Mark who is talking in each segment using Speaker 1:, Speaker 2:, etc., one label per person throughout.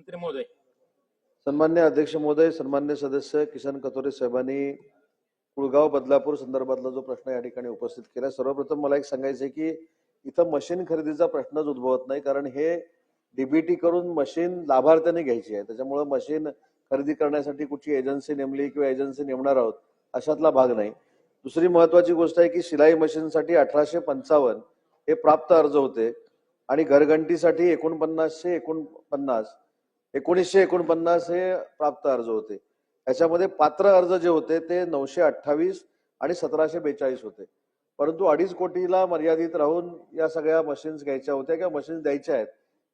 Speaker 1: मंत्री महोदय.
Speaker 2: सन्मान्य अध्यक्ष महोदय सन्मान्य सदस्य किशन कतोरे साहेबांनी कुळगाव बदलापूर संदर्भातला जो प्रश्न या ठिकाणी उपस्थित केला. सर्वप्रथम मला एक सांगायचं आहे की इथं मशीन खरेदीचा प्रश्नच उद्भवत नाही कारण हे डीबीटी करून मशीन लाभार्थ्याने घ्यायची आहे. त्याच्यामुळे मशीन खरेदी करण्यासाठी कुठची एजन्सी नेमली किंवा एजन्सी नेमणार आहोत अशातला भाग नाही. दुसरी महत्वाची गोष्ट आहे की शिलाई मशीनसाठी अठराशे पंचावन्न हे प्राप्त अर्ज होते आणि घरघंटीसाठी एकोणपन्नासशे एकोणपन्नास एकोणीसशे एकोणपन्नास हे प्राप्त अर्ज होते. याच्यामध्ये पात्र अर्ज जे होते ते नऊशे अठ्ठावीस आणि सतराशे बेचाळीस होते. परंतु अडीच कोटीला मर्यादित राहून या सगळ्या मशीन्स घ्यायच्या होत्या किंवा मशीन्स द्यायच्या आहेत.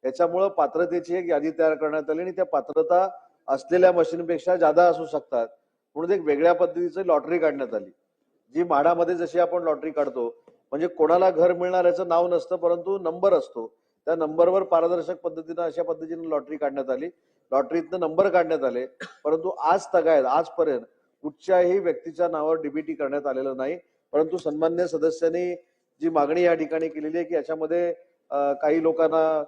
Speaker 2: याच्यामुळं पात्रतेची एक यादी तयार करण्यात आली आणि त्या पात्रता असलेल्या मशीनपेक्षा जादा असू शकतात. म्हणून एक वेगळ्या पद्धतीची लॉटरी काढण्यात आली. जी म्हाडामध्ये जशी आपण लॉटरी काढतो म्हणजे कोणाला घर मिळणार याचं नाव नसतं परंतु नंबर असतो. त्या नंबरवर पारदर्शक पद्धतीनं अशा पद्धतीनं लॉटरी काढण्यात आली. लॉटरीतनं नंबर काढण्यात आले. परंतु आज तगायत आजपर्यंत कुठच्याही व्यक्तीच्या नावावर डीबीटी करण्यात आलेलं नाही. परंतु सन्मान्य सदस्यांनी जी मागणी या ठिकाणी केलेली आहे की याच्यामध्ये काही लोकांना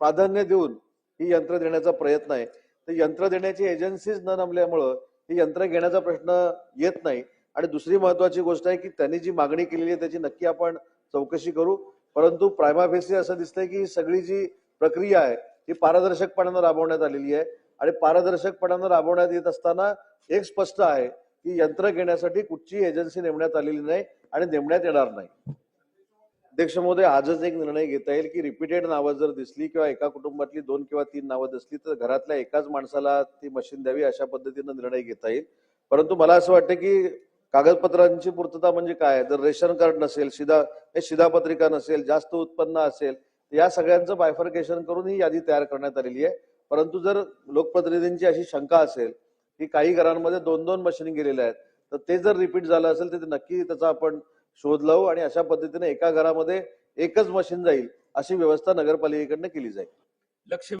Speaker 2: प्राधान्य देऊन ही यंत्र देण्याचा प्रयत्न आहे. तर यंत्र देण्याची एजन्सीज न नमल्यामुळं ही यंत्र घेण्याचा प्रश्न येत नाही. आणि दुसरी महत्वाची गोष्ट आहे की त्यांनी जी मागणी केलेली आहे त्याची नक्की आपण चौकशी करू. परंतु प्रायमा फेसी असं दिसतंय की सगळी जी प्रक्रिया आहे ती पारदर्शकपणानं राबवण्यात आलेली आहे. आणि पारदर्शकपणानं राबवण्यात येत असताना एक स्पष्ट आहे की यंत्र घेण्यासाठी कुठची एजन्सी नेमण्यात आलेली नाही आणि नेमण्यात येणार नाही. अध्यक्ष महोदय आजच एक निर्णय घेता येईल की रिपीटेड नावं जर दिसली किंवा एका कुटुंबातली दोन किंवा तीन नावं दिसली तर घरातल्या एकाच माणसाला ती मशीन द्यावी अशा पद्धतीनं निर्णय घेता येईल. परंतु मला असं वाटतं की कागदपत्रांची पूर्तता म्हणजे काय? जर रेशन कार्ड नसेल शिधा हे शिधापत्रिका नसेल जास्त उत्पन्न असेल या सगळ्यांचं बायफर्केशन करून ही यादी तयार करण्यात आलेली आहे. परंतु जर लोकप्रतिनिधींची अशी शंका असेल की काही घरांमध्ये दोन दोन मशीन गेलेल्या आहेत तर ते जर रिपीट झालं असेल तर ते नक्की त्याचा आपण शोध लावू आणि अशा पद्धतीने एका घरामध्ये एकच मशीन जाईल अशी व्यवस्था नगरपालिकेकडनं केली जाईल.
Speaker 1: लक्ष